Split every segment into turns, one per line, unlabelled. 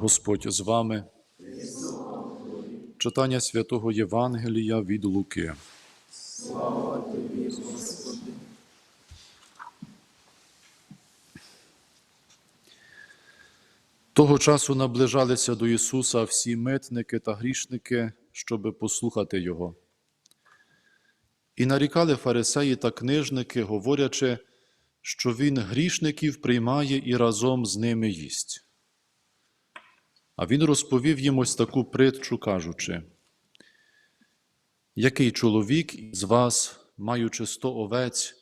Господь з вами. Читання святого Євангелія від Луки. Того часу наближалися до Ісуса всі митники та грішники, щоби послухати Його. І нарікали фарисеї та книжники, говорячи, що Він грішників приймає і разом з ними їсть. А він розповів їм ось таку притчу, кажучи, який чоловік із вас, маючи сто овець,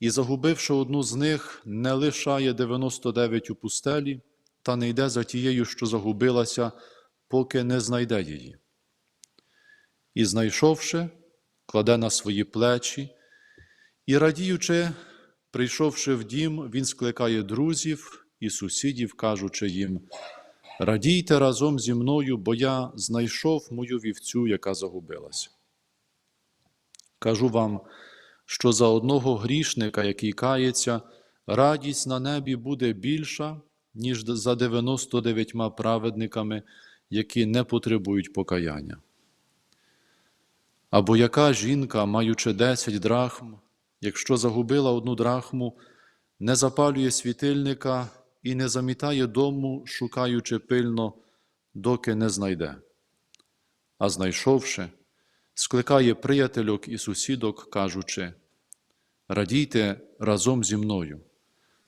і загубивши одну з них, не лишає 99 у пустелі, та не йде за тією, що загубилася, поки не знайде її. І, знайшовши, кладе на свої плечі, і, радіючи, прийшовши в дім, він скликає друзів і сусідів, кажучи їм, Радійте разом зі мною, бо я знайшов мою вівцю, яка загубилася. Кажу вам, що за одного грішника, який кається, радість на небі буде більша, ніж за 99 праведниками, які не потребують покаяння. Або яка жінка, маючи 10 драхм, якщо загубила одну драхму, не запалює світильника і не замітає дому, шукаючи пильно, доки не знайде. А знайшовши, скликає приятельок і сусідок, кажучи: Радійте разом зі мною,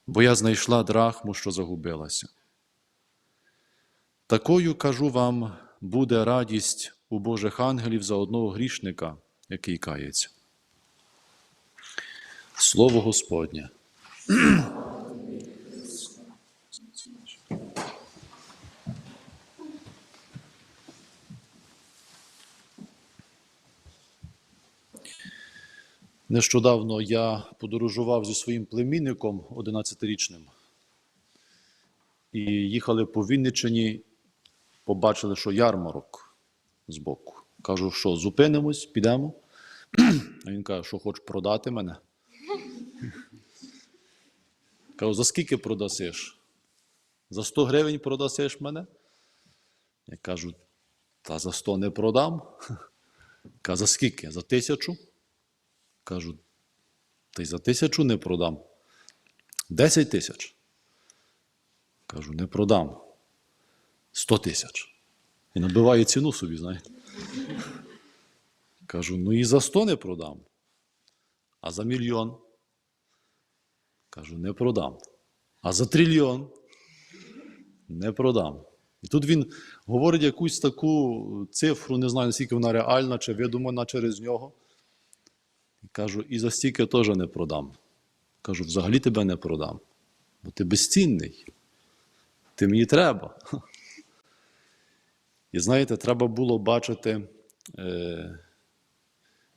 бо я знайшла драхму, що загубилася. Такою кажу вам, буде радість у Божих ангелів за одного грішника, який кається. Слово Господнє. Нещодавно я подорожував зі своїм племінником 11-річним і їхали по Вінниччині, побачили, що ярмарок збоку. Кажу, що зупинимось, підемо. А він каже, що хочеш продати мене. Кажу, за скільки продасиш? За 100 гривень продасиш мене? Я кажу, та за 100 не продам. Каже, за скільки? За тисячу? Кажу, й за тисячу не продам. Десять тисяч. Кажу, не продам. Сто тисяч. І набиває ціну собі, знаєте. Кажу, ну і за сто не продам. А за мільйон. Кажу, не продам. А за трильйон не продам. І тут він говорить якусь таку цифру, не знаю, наскільки вона реальна чи видумана через нього. Кажу, і за стільки теж не продам. Кажу, взагалі тебе не продам. Бо ти безцінний. Ти мені треба. І знаєте, треба було бачити е,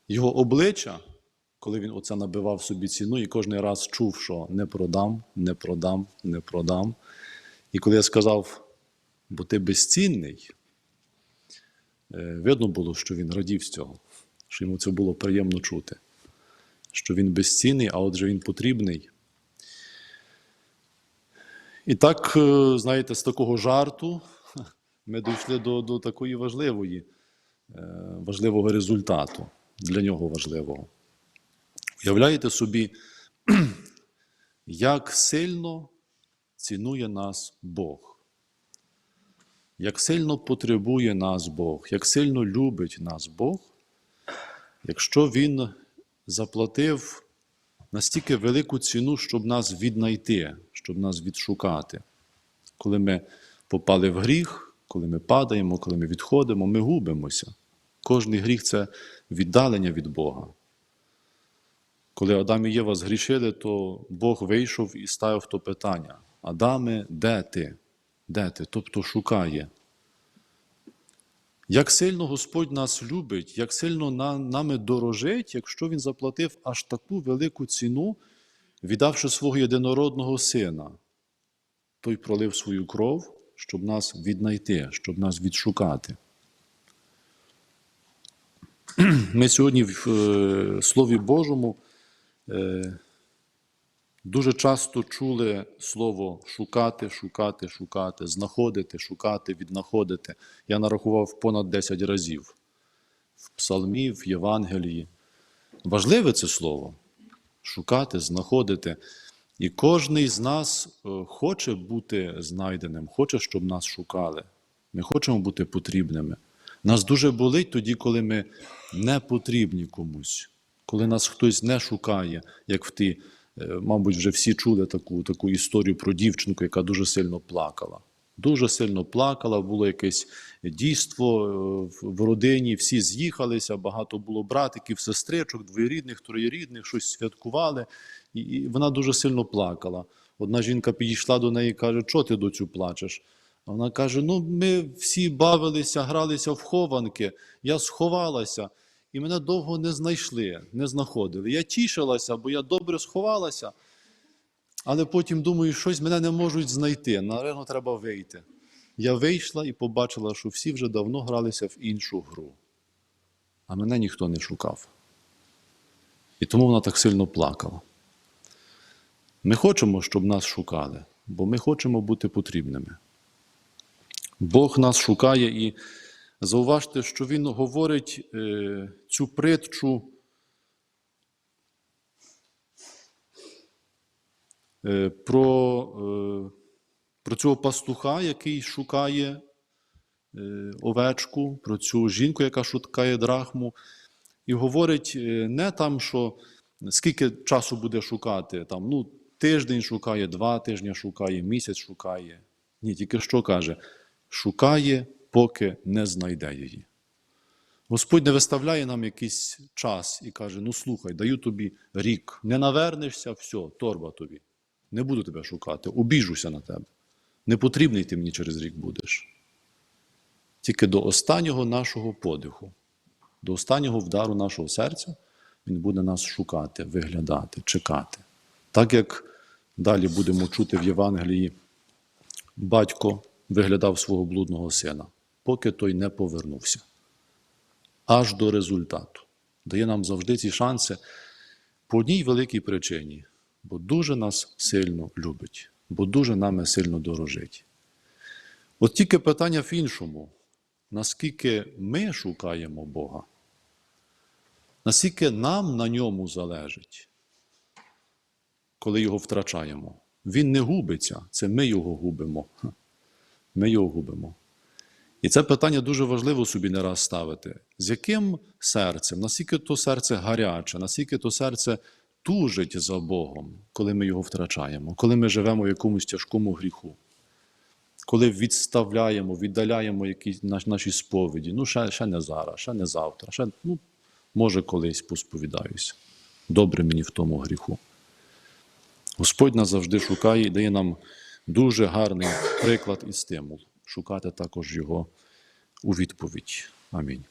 його обличчя, коли він оце набивав собі ціну, і кожен раз чув, що не продам, не продам, не продам. І коли я сказав, бо ти безцінний, е, видно було, що він радів з цього, що йому це було приємно чути що він безцінний, а отже, він потрібний. І так, е, знаєте, з такого жарту ми дійшли до, до такої важливої, е, важливого результату, для нього важливого. Уявляєте собі, як сильно цінує нас Бог, як сильно потребує нас Бог, як сильно любить нас Бог, якщо Він заплатив настільки велику ціну, щоб нас віднайти, щоб нас відшукати. Коли ми попали в гріх, коли ми падаємо, коли ми відходимо, ми губимося. Кожний гріх це віддалення від Бога. Коли Адам і Єва згрішили, то Бог вийшов і ставив то питання: Адаме, де ти? Де ти? Тобто шукає. Як сильно Господь нас любить, як сильно на, нами дорожить, якщо Він заплатив аж таку велику ціну, віддавши свого єдинородного сина, той пролив свою кров, щоб нас віднайти, щоб нас відшукати. Ми сьогодні в е, Слові Божому е, Дуже часто чули слово шукати, шукати, шукати, знаходити, шукати, віднаходити. Я нарахував понад 10 разів в Псалмі, в Євангелії. Важливе це слово шукати, знаходити. І кожний з нас е, хоче бути знайденим, хоче, щоб нас шукали. Ми хочемо бути потрібними. Нас дуже болить тоді, коли ми не потрібні комусь, коли нас хтось не шукає, як в ті, мабуть, вже всі чули таку, таку історію про дівчинку, яка дуже сильно плакала. Дуже сильно плакала, було якесь дійство е, в- родині, всі з'їхалися, багато було братиків, сестричок, двоєрідних, троєрідних, щось святкували, і, вона дуже сильно плакала. Одна жінка підійшла до неї і каже: Чого ти доцю плачеш? Вона каже: Ну, ми всі бавилися, гралися в хованки, я сховалася, і мене довго не знайшли, не знаходили. Я тішилася, бо я добре сховалася. Але потім думаю, щось мене не можуть знайти. Наверно, треба вийти. Я вийшла і побачила, що всі вже давно гралися в іншу гру. А мене ніхто не шукав. І тому вона так сильно плакала. Ми хочемо, щоб нас шукали, бо ми хочемо бути потрібними. Бог нас шукає і зауважте, що Він говорить е, цю притчу е, про, е, про цього пастуха, який шукає овечку, про цю жінку, яка шукає драхму, і говорить не там, що скільки часу буде шукати, там, ну, тиждень шукає, два тижні шукає, місяць шукає. Ні, тільки що каже, шукає, поки не знайде її. Господь не виставляє нам якийсь час і каже: ну слухай, даю тобі рік, не навернешся, все, торба тобі. Не буду тебе шукати, обіжуся на тебе. Не потрібний ти мені через рік будеш. Тільки до останнього нашого подиху, до останнього вдару нашого серця Він буде нас шукати, виглядати, чекати. Так як далі будемо чути в Євангелії, батько виглядав свого блудного сина, поки той не повернувся. Аж до результату. Дає нам завжди ці шанси по одній великій причині, бо дуже нас сильно любить, бо дуже нами сильно дорожить. От тільки питання в іншому: наскільки ми шукаємо Бога, наскільки нам на ньому залежить, коли його втрачаємо. Він не губиться, це ми його губимо. Ми його губимо. І це питання дуже важливо собі не раз ставити. З яким серцем, наскільки то серце гаряче, наскільки то серце тужить за Богом, коли ми його втрачаємо, коли ми живемо в якомусь тяжкому гріху, коли відставляємо, віддаляємо якісь наші сповіді. Ну, ще, ще не зараз, ще не завтра, ще, ну, може, колись посповідаюся. Добре мені в тому гріху. Господь нас завжди шукає і дає нам дуже гарний приклад і стимул шукати також Його у відповідь. Амінь.